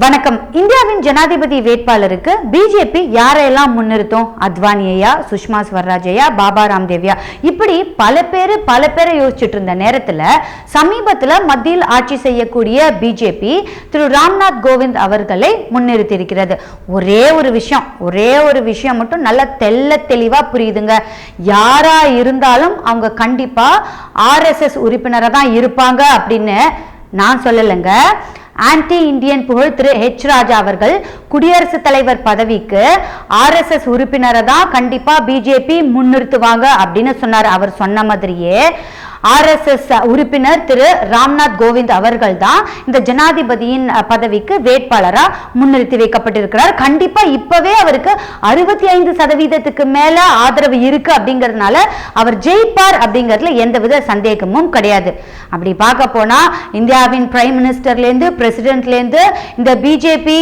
வணக்கம். இந்தியாவின் ஜனாதிபதி வேட்பாளருக்கு பிஜேபி யாரையெல்லாம் முன்னிறுத்தும்? அத்வானியா சுஷ்மா ஸ்வராஜையா பாபா ராம்தேவியா இப்படி பல பேர் பல பேரை யோசிச்சுட்டு இருந்த நேரத்தில் சமீபத்தில் மத்தியில் ஆட்சி செய்யக்கூடிய பிஜேபி திரு ராம்நாத் கோவிந்த் அவர்களை முன்னிறுத்தியிருக்கிறது. ஒரே ஒரு விஷயம் ஒரே ஒரு விஷயம் மட்டும் நல்லா தெள்ள தெளிவாக புரியுதுங்க. யாரா இருந்தாலும் அவங்க கண்டிப்பாக ஆர்எஸ்எஸ் உறுப்பினராக தான் இருப்பாங்க அப்படின்னு நான் சொல்லலைங்க. ஆன்டி இந்தியன் புகழ் திரு ஹெச் ராஜா அவர்கள் குடியரசுத் தலைவர் பதவிக்கு ஆர்எஸ்எஸ் உறுப்பினரை தான் கண்டிப்பா பிஜேபி முன்னிறுத்துவாங்க அப்படின்னு சொன்னார். அவர் சொன்ன மாதிரியே ஆர்எஸ்எஸ் உறுப்பினர் திரு ராம்நாத் கோவிந்த் அவர்கள் தான் இந்த ஜனாதிபதியின் பதவிக்கு வேட்பாளராக முன்னிறுத்தி வைக்கப்பட்டிருக்கிறார். கண்டிப்பாக இப்போவே அவருக்கு அறுபத்தி ஐந்து சதவீதத்துக்கு மேலே ஆதரவு இருக்கு அப்படிங்கிறதுனால அவர் ஜெயிப்பார் அப்படிங்கிறதுல எந்தவித சந்தேகமும் கிடையாது. அப்படி பார்க்க போனால் இந்தியாவின் பிரைம் மினிஸ்டர்லேருந்து பிரசிடென்ட்லேருந்து இந்த பிஜேபி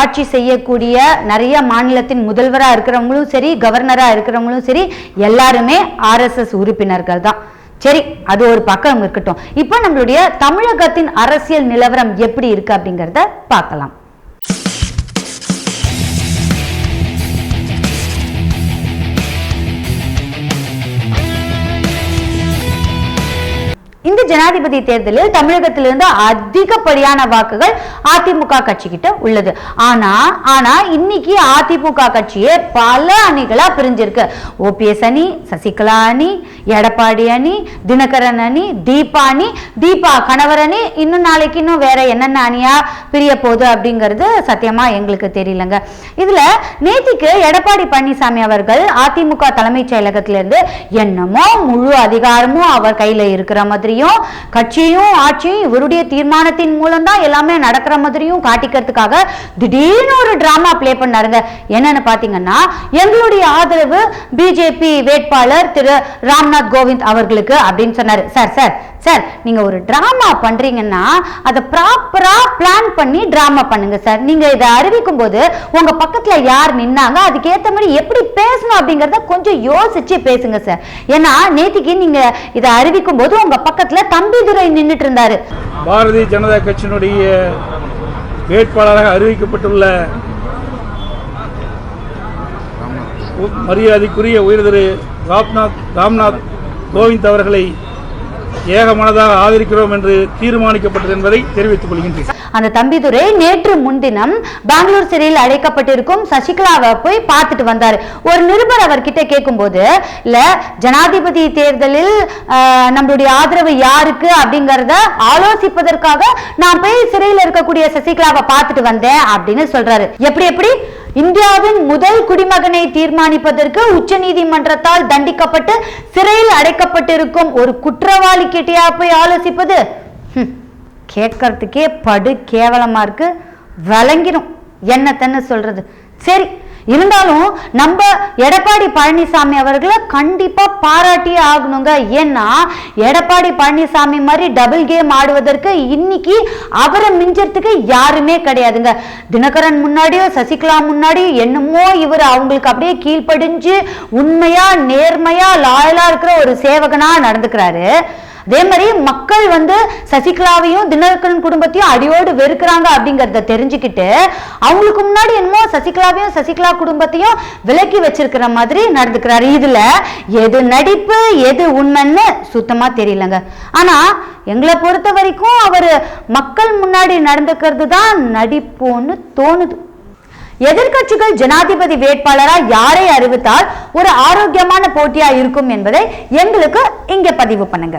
ஆட்சி செய்யக்கூடிய நிறைய மாநிலத்தின் முதல்வராக இருக்கிறவங்களும் சரி கவர்னராக இருக்கிறவங்களும் சரி எல்லாருமே ஆர்எஸ்எஸ் உறுப்பினர்கள் தான் சரி அது ஒரு பக்கம் இருக்கட்டும். இப்போ நம்மளுடைய தமிழகத்தின் அரசியல் நிலவரம் எப்படி இருக்கு அப்படிங்கிறத பார்க்கலாம். இந்த ஜனாதிபதி தேர்தலில் தமிழகத்திலிருந்து அதிகப்படியான வாக்குகள் அதிமுக கட்சிக்கிட்ட உள்ளது. ஆனா ஆனா இன்னைக்கு அதிமுக கட்சியே பல அணிகளா பிரிஞ்சிருக்கு. ஓபிஎஸ் அணி சசிகலா அணி எடப்பாடி அணி தினகரன் அணி தீபா அணி தீபா கணவர் அணி இன்னும் நாளைக்கு இன்னும் வேற என்னென்ன அணியா பிரிய போகுது அப்படிங்கிறது சத்தியமா எங்களுக்கு தெரியலங்க. இதுல நேத்திக்கு எடப்பாடி பழனிசாமி அவர்கள் அதிமுக தலைமைச் செயலகத்திலிருந்து என்னமோ முழு அதிகாரமும் அவர் கையில இருக்கிற மாதிரியும் கட்சியும் ஆட்சியும் இவருடைய தீர்மானத்தின் மூலம் தான் எல்லாமே நடக்கிற மாதிரியும் காட்டிக்கிறதுக்காக திடீர்னு ஒரு டிராமா பிளே பண்ணாருங்க. என்னன்னு பாத்தீங்கன்னா எங்களுடைய ஆதரவு பிஜேபி வேட்பாளர் திரு ராம்நாத் கோவிந்த் அவர்களுக்கு அப்படின்னு சொன்னாரு. சார் சார் சார் நீங்கள் ஒரு ட்ராமா பண்ணுறீங்கன்னா அதை ப்ராப்பராக பிளான் பண்ணி ட்ராமா பண்ணுங்க சார் நீங்கள் இதை அறிவிக்கும் போது உங்கள் பக்கத்தில் யார் நின்னாங்க அதுக்கேற்ற மாதிரி எப்படி பேசணும் அப்படிங்கிறத கொஞ்சம் யோசிச்சு பேசுங்க சார் ஏன்னா நேத்திக்கு நீங்கள் இதை அறிவிக்கும் போது உங்கள் பக்கத்தில் தம்பிதுரை நின்றுட்டு இருந்தாரு. பாரதிய ஜனதா கட்சியினுடைய வேட்பாளராக அறிவிக்கப்பட்டுள்ள உ- மரியாதைக்குரிய உயர் திரு ராம்நாத் ராம்நாத் கோவிந்த் அவர்களை ஏகமனதாக ஆதரிக்கிறோம் என்று தீர்மானிக்கப்பட்டது என்பதை தெரிவித்துக் கொள்கின்றேன். அந்த தம்பிதுரை நேற்று முன்தினம் பெங்களூர் சிறையில் அழைக்கப்பட்டிருக்கும் சசிகலாவை போய் பார்த்துட்டு வந்தாரு. ஒரு நிருபர் அவர்கிட்ட கேட்கும்போது இல்ல ஜனாதிபதி தேர்தலில் நம்மளுடைய ஆதரவு யாருக்கு? அப்படிங்கறத ஆலோசிப்பதற்காக நான் போய் சிறையில் இருக்கக்கூடிய சசிகலாவை பார்த்துட்டு வந்தேன் அப்படின்னு சொல்றாரு. எப்படி எப்படி? இந்தியாவின் முதல் குடிமகனை தீர்மானிப்பதற்கு உச்சநீதிமன்றத்தால் தண்டிக்கப்பட்டு சிறையில் அடைக்கப்பட்டிருக்கும் ஒரு குற்றவாளி கிட்டையா போய் ஆலோசிப்பது? கேட்கறதுக்கே படு கேவலமா இருக்கு. விளங்கிடும் என்னத்தன்னு சொல்றது. சரி இருந்தாலும் நம்ம எடப்பாடி பழனிசாமி அவர்களை கண்டிப்பா பாராட்டியே ஆகணுங்க. ஏன்னா எடப்பாடி பழனிசாமி மாதிரி டபுள் கேம் ஆடுவதற்கு இன்னைக்கு அவரை மிஞ்சறதுக்கு யாருமே கிடையாதுங்க. தினகரன் முன்னாடியோ சசிகலா முன்னாடியோ என்னமோ இவர் அவங்களுக்கு அப்படியே கீழ்ப்படிஞ்சு உண்மையா நேர்மையா லாயலா இருக்கிற ஒரு சேவகனா நடந்துக்கிறாரு. அதே மாதிரி மக்கள் வந்து சசிகலாவையும் தினகரன் குடும்பத்தையும் அடியோடு வெறுக்கிறாங்க அப்படிங்கறத தெரிஞ்சுக்கிட்டு அவங்களுக்கு முன்னாடி என்னமோ சசிகலாவையும் சசிகலா குடும்பத்தையும் விலக்கி வச்சிருக்கிற மாதிரி நடந்துக்கிறாரு. இதுல எது நடிப்பு எது உண்மைன்னு சுத்தமா தெரியலங்க. ஆனா எங்களை பொறுத்த வரைக்கும் அவர் மக்கள் முன்னாடி நடந்துக்கிறது தான் நடிப்புன்னு தோணுது. எதிர்க்கட்சிகள் ஜனாதிபதி வேட்பாளரா யாரை அறிவித்தால் ஒரு ஆரோக்கியமான போட்டியா இருக்கும் என்பதை எங்களுக்கு இங்க பதிவு பண்ணுங்க.